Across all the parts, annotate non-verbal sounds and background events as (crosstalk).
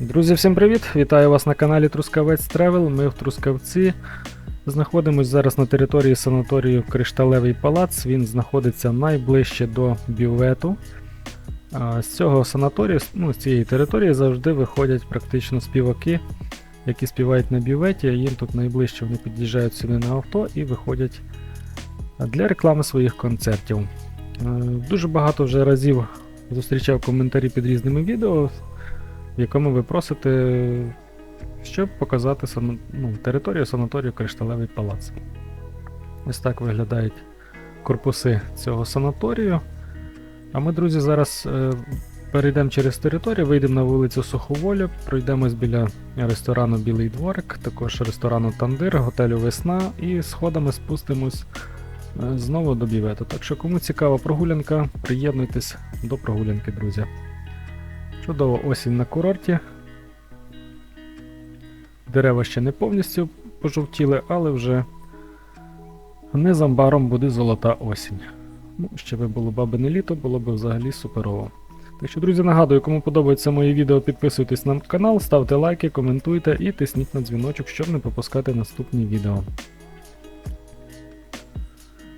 Друзі, всім привіт! Вітаю вас на каналі Трускавець Тревел. Ми в Трускавці. Знаходимось зараз на території санаторію Кришталевий палац. Він знаходиться найближче до бювету. З цього санаторію, ну, з цієї території завжди виходять практично співаки, які співають на бюветі. Їм тут найближче вони під'їжджають сюди на авто і виходять для реклами своїх концертів. Е, Дуже багато вже разів зустрічав коментарі під різними відео в якому ви просите, щоб показати сана... ну, територію санаторію Кришталевий палац. Ось так виглядають корпуси цього санаторію. А ми, друзі, зараз е, перейдемо через територію, вийдемо на вулицю Суховолю, пройдемось біля ресторану Білий дворик, також ресторану Тандир, готелю Весна і сходами спустимось е, знову до бівету. Так що, кому цікава прогулянка, приєднуйтесь до прогулянки, друзі. Чудова осінь на курорті. Дерева ще не повністю пожовтіли, але вже незабаром буде золота осінь. Ну, ще би було бабине літо, було б взагалі суперово. Так що, друзі, нагадую, кому подобається моє відео, підписуйтесь на канал, ставте лайки, коментуйте і тисніть на дзвіночок, щоб не пропускати наступні відео.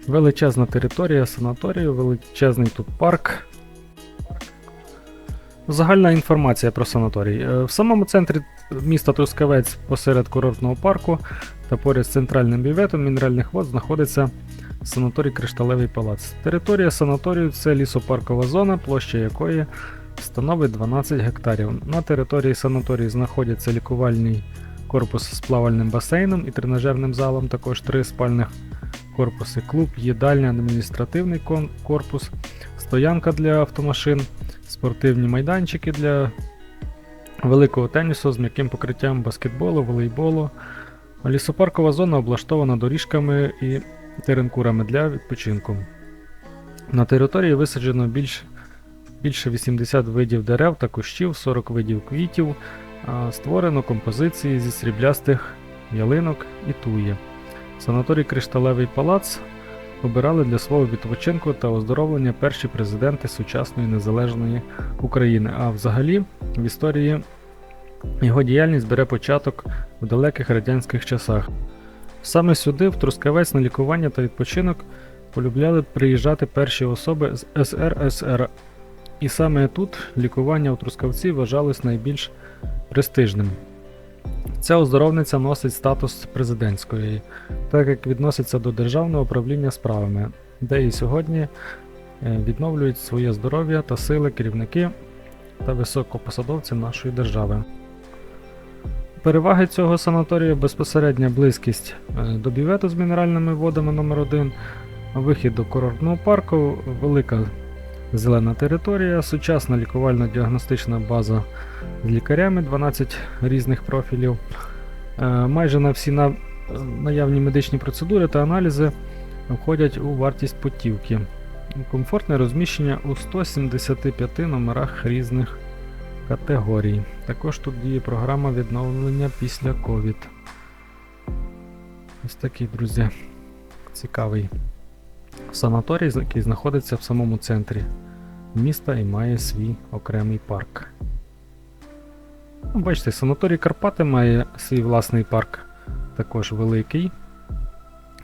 Величезна територія санаторію, величезний тут парк. Загальна інформація про санаторій. Е, В самому центрі міста Трускавець посеред курортного парку та поряд з центральним бюветом мінеральних вод знаходиться санаторій Кришталевий палац. Територія санаторію це лісопаркова зона, площа якої становить 12 гектарів. На території санаторію знаходяться лікувальний корпус з плавальним басейном і тренажерним залом, також три спальних корпуси, клуб, їдальня, адміністративний корпус, стоянка для автомашин спортивні майданчики для великого тенісу з м'яким покриттям баскетболу, волейболу. Лісопаркова зона облаштована доріжками і теренкурами для відпочинку. На території висаджено більш, більше 80 видів дерев та кущів, 40 видів квітів, створено композиції зі сріблястих ялинок і туї. Санаторій Кришталевий палац обирали для свого відпочинку та оздоровлення перші президенти сучасної незалежної України. А взагалі в історії його діяльність бере початок в далеких радянських часах. Саме сюди, в Трускавець на лікування та відпочинок, полюбляли приїжджати перші особи з СРСР. І саме тут лікування у Трускавці вважалось найбільш престижним. Ця оздоровниця носить статус президентської, так як відноситься до державного управління справами, де і сьогодні е, відновлюють своє здоров'я та сили керівники та високопосадовці нашої держави. Переваги цього санаторію безпосередня близькість е, до бювету з мінеральними водами номер 1 вихід до курортного парку, велика зелена територія, сучасна лікувально-діагностична база з лікарями, 12 різних профілів. Е, Майже на всі наявні медичні процедури та аналізи входять у вартість путівки. Комфортне розміщення у 175 номерах різних категорій. Також тут діє програма відновлення після COVID. Ось такий, друзі, цікавий санаторій, який знаходиться в самому центрі міста і має свій окремий парк. Ну, Бачите, санаторій Карпати має свій власний парк, також великий.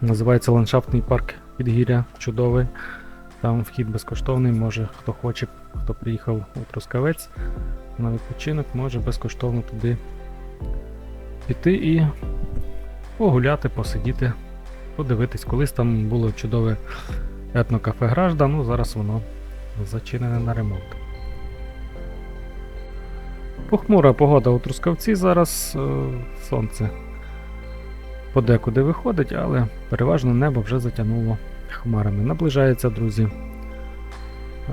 Називається ландшафтний парк Підгір'я чудовий. Там вхід безкоштовний, може хто хоче, хто приїхав у Трускавець на відпочинок, може безкоштовно туди піти і погуляти, посидіти, подивитись. Колись там було чудове етнокафе Гражда, ну зараз воно зачинене на ремонт. Похмура погода у Трускавці зараз е, сонце подекуди виходить, але переважно небо вже затягнуло хмарами. Наближається, друзі,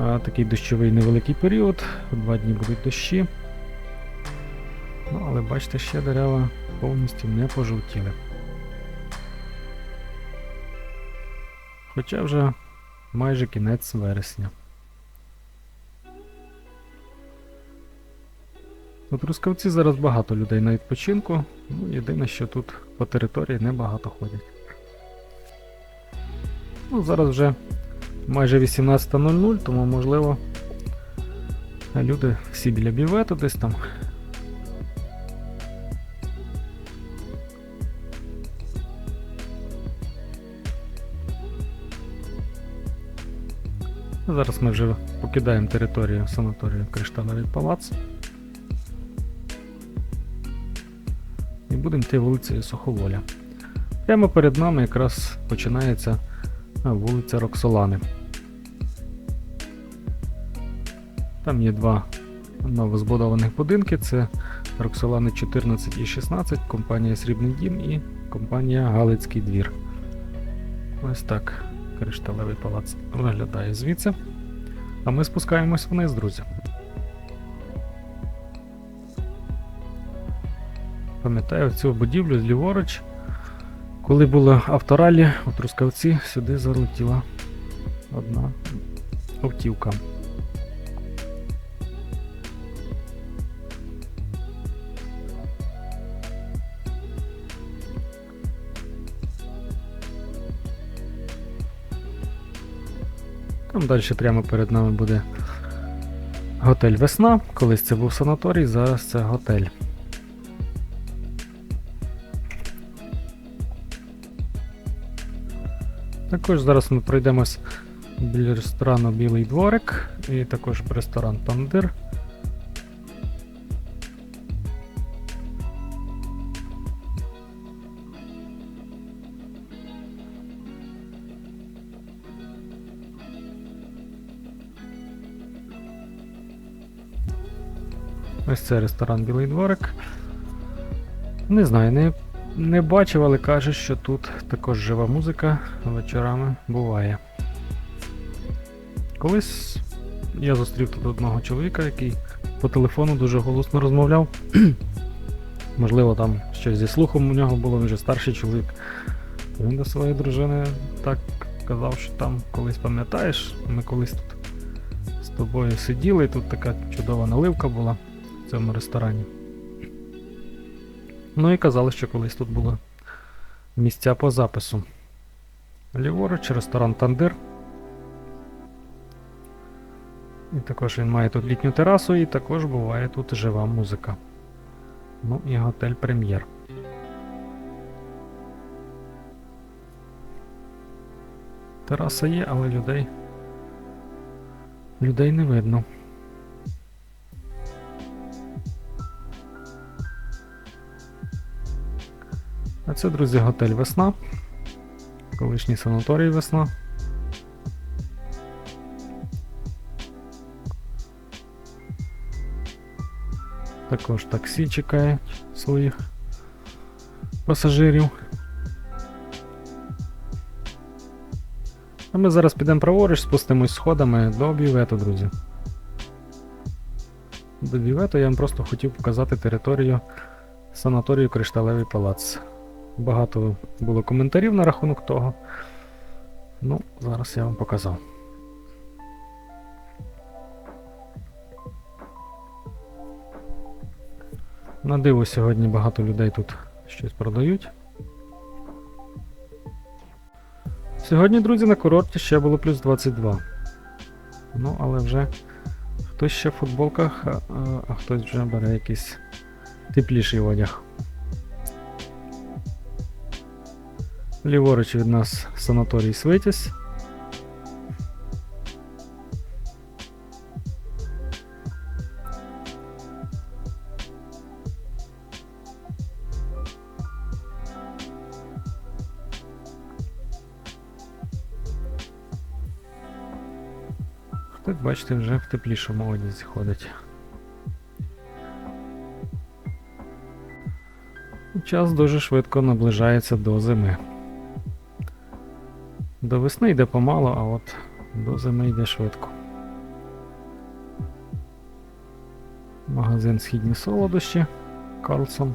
е, такий дощовий невеликий період. Два дні будуть дощі. Ну, але бачите, ще дерева повністю не пожовтіли. Хоча вже майже кінець вересня. У Трускавці зараз багато людей на відпочинку. Ну, єдине, що тут по території небагато ходять. Ну, зараз вже майже 18.00, тому можливо люди всі біля бювету десь там Зараз ми вже покидаємо територію санаторію Кришталевий палац. І будемо йти вулицею Суховоля. Прямо перед нами якраз починається вулиця Роксолани. Там є два новозбудованих будинки. Це Роксолани 14 і 16, компанія Срібний Дім і компанія Галицький двір. Ось так кришталевий палац виглядає звідси. А ми спускаємось вниз, друзі. Пам'ятаю цю будівлю ліворуч. Коли були авторалі у Трускавці, сюди залетіла одна автівка. Там далі прямо перед нами буде готель Весна. Колись це був санаторій, зараз це готель. Також зараз ми пройдемось біля ресторану Білий дворик і також ресторан Тандир. Ось це ресторан Білий дворик. Не знаю, не, не бачив, але каже, що тут також жива музика вечорами буває. Колись я зустрів тут одного чоловіка, який по телефону дуже голосно розмовляв. (clears throat) Можливо, там щось зі слухом у нього було, він вже старший чоловік. Він до своєї дружини так казав, що там колись пам'ятаєш, ми колись тут з тобою сиділи, і тут така чудова наливка була цьому ресторані. Ну і казали, що колись тут були місця по запису. Ліворуч, ресторан Тандир. І також він має тут літню терасу, і також буває тут жива музика. Ну і готель Прем'єр. Тераса є, але людей. Людей не видно. Це, друзі, готель Весна. Колишній санаторій Весна. Також таксі чекає своїх пасажирів. А ми зараз підемо праворуч, спустимось сходами до бювету, друзі. До бювету я вам просто хотів показати територію санаторію Кришталевий палац. Багато було коментарів на рахунок того. Ну, зараз я вам показав. На диво сьогодні багато людей тут щось продають. Сьогодні, друзі, на курорті ще було плюс 22. Ну, але вже хтось ще в футболках, а, хтось вже бере якийсь тепліший одяг. Ліворуч від нас санаторій Свитязь. Хтось, бачите, вже в теплішому одязі ходить. Час дуже швидко наближається до зими. До весни йде помало, а от до зими йде швидко. Магазин Східні солодощі Карлсон.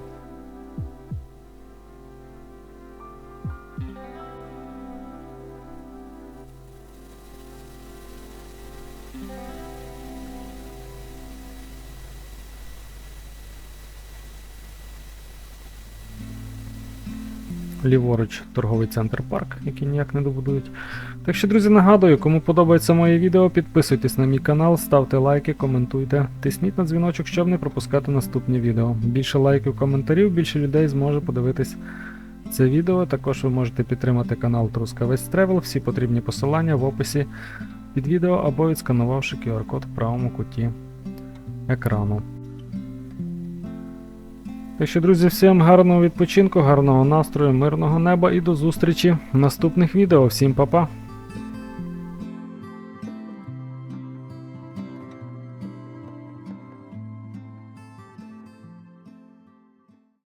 Ліворуч торговий центр парк, який ніяк не добудують. Так що, друзі, нагадую, кому подобається моє відео, підписуйтесь на мій канал, ставте лайки, коментуйте, тисніть на дзвіночок, щоб не пропускати наступні відео. Більше лайків, коментарів, більше людей зможе подивитись це відео. Також ви можете підтримати канал Трускавець Тревел, всі потрібні посилання в описі під відео або відсканувавши QR-код в правому куті екрану. Так що, друзі, всім гарного відпочинку, гарного настрою, мирного неба і до зустрічі в наступних відео. Всім па-па!